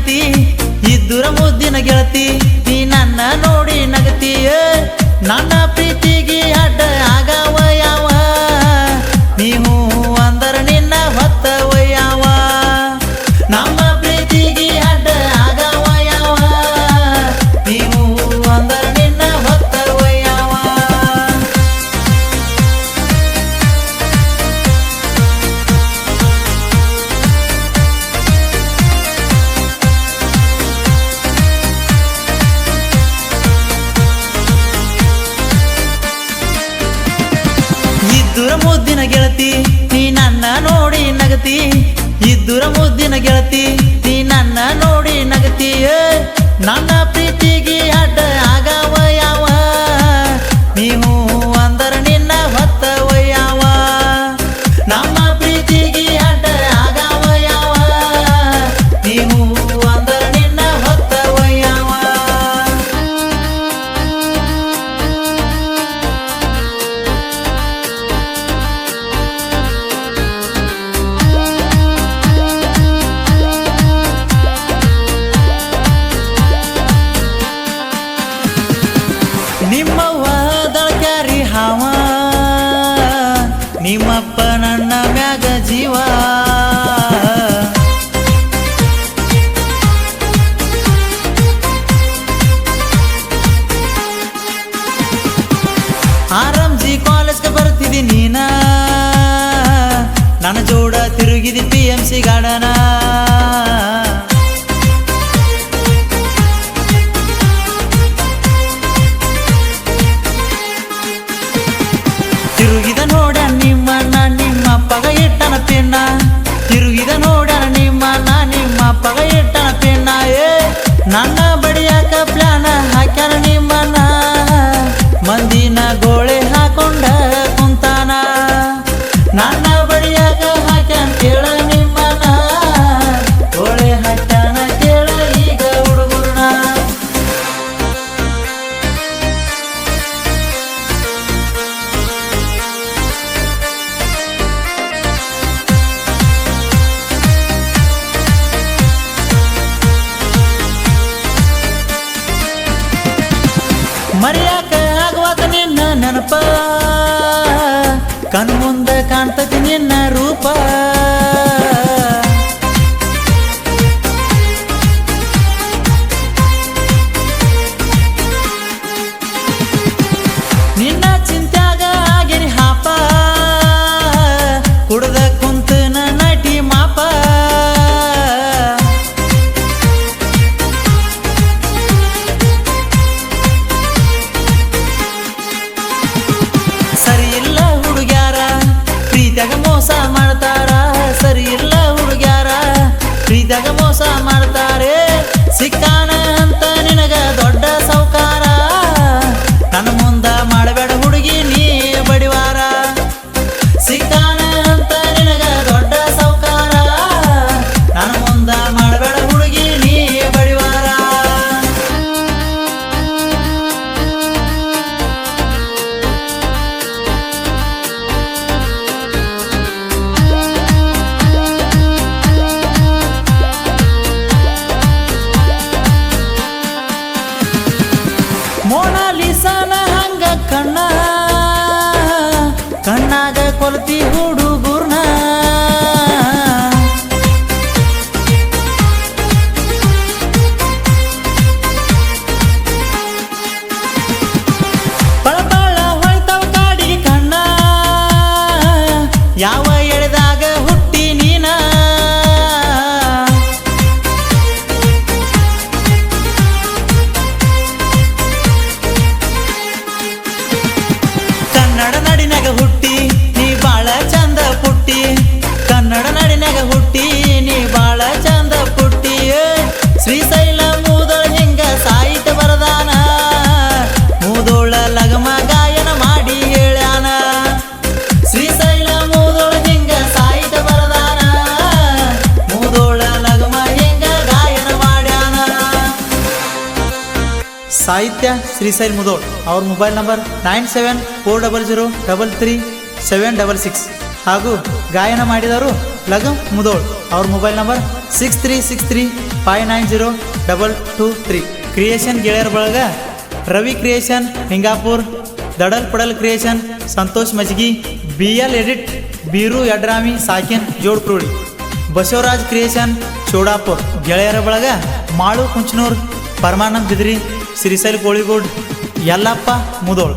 ಸಂಗತಿ ಈ ದೂರ ಮುದ್ದಿನ ಗೆಳತಿ ನೀ ನನ್ನ ನೋಡಿ ನಗತಿ ನನ್ನ ಪ್ರೀತಿಗೆ ಅಡ್ಡ ಆಗ ಗೆಳತಿ ಇದ್ದೂರ ಮುದ್ದಿನ ಗೆಳತಿ ನೀ ನನ್ನ ನೋಡಿ ನಗತಿ ನನ್ನ ಪ್ರೀತಿಗೆ ಅಡ್ಡ ಬಂದಿ ನೀನಾ? ನನ್ನ ಜೋಡ ತಿರುಗಿದಿ ಪಿ ಎಂ ಸಿ ಗಾರ್ಡನ. ತಿರುಗಿದ ನೋಡ ನಿಮ್ಮಣ್ಣ ನಿಮ್ಮ ಪಗ ಇಟ್ಟನ ಪಿಣ್ಣ ತಿರುಗಿದ ನೋಡ ನಿಮ್ಮಣ್ಣ ನಿಮ್ಮ ಪಗ ಇಟ್ಟನ ಪಿಣ್ಣ ಏ, ನನ್ನ ಮರೆಯಾಕ ಆಗವಾದ ನಿನ್ನ ನೆನಪ. ಕಣ್ಮುಂದ ಕಾಣ್ತತಿ ನಿನ್ನ ರೂಪ. ಮೋಸ ಮಾಡ್ತಾರ? ಸರಿ ಇಲ್ಲ ಹುಡುಗ್ಯಾರ. ಪ್ರೀತಿಯಾಗ ಮೋಸ ಮಾಡ್ತಾರ. ನೋಡ್ತಿ ಹುಡುಗುರ್ನ. ಹೊಳ್ತಾವ ಕಾಡಿ ಕಣ್ಣ. ಯಾವ ಎಳೆದಾಗ ಸಾಹಿತ್ಯ ಶ್ರೀಸೈಲ್ ಮುದೋಳ್ ಅವ್ರ mobile number nine seven four double zero double three seven double six ಹಾಗೂ ಗಾಯನ ಮಾಡಿದವರು ಲಗಂ ಮುದೋಳ್ ಅವ್ರ mobile number six three six three five nine zero double two three creation ಗೆಳೆಯರ ಬಳಗ ರವಿ ಕ್ರಿಯೇಷನ್ ಹಿಂಗಾಪುರ್, ದಡಲ್ ಪಡಲ್ creation Santosh Majgi B L edit Beeru Yadrami, ಸಾಕಿನ್ ಜೋಡ್ಪ್ರೂಡಿ. Basavaraj creation Chodapur. ಗೆಳೆಯರ ಬಳಗ ಮಾಳು ಕುಂಚನೂರ್, ಪರಮಾನಂದ್ ಬಿದ್ರಿ ಸಿರಿಸೈಲ್ ಕೋಳಿಗೋಡ್ ಯಲ್ಲಪ್ಪ ಮುದೋಳ್.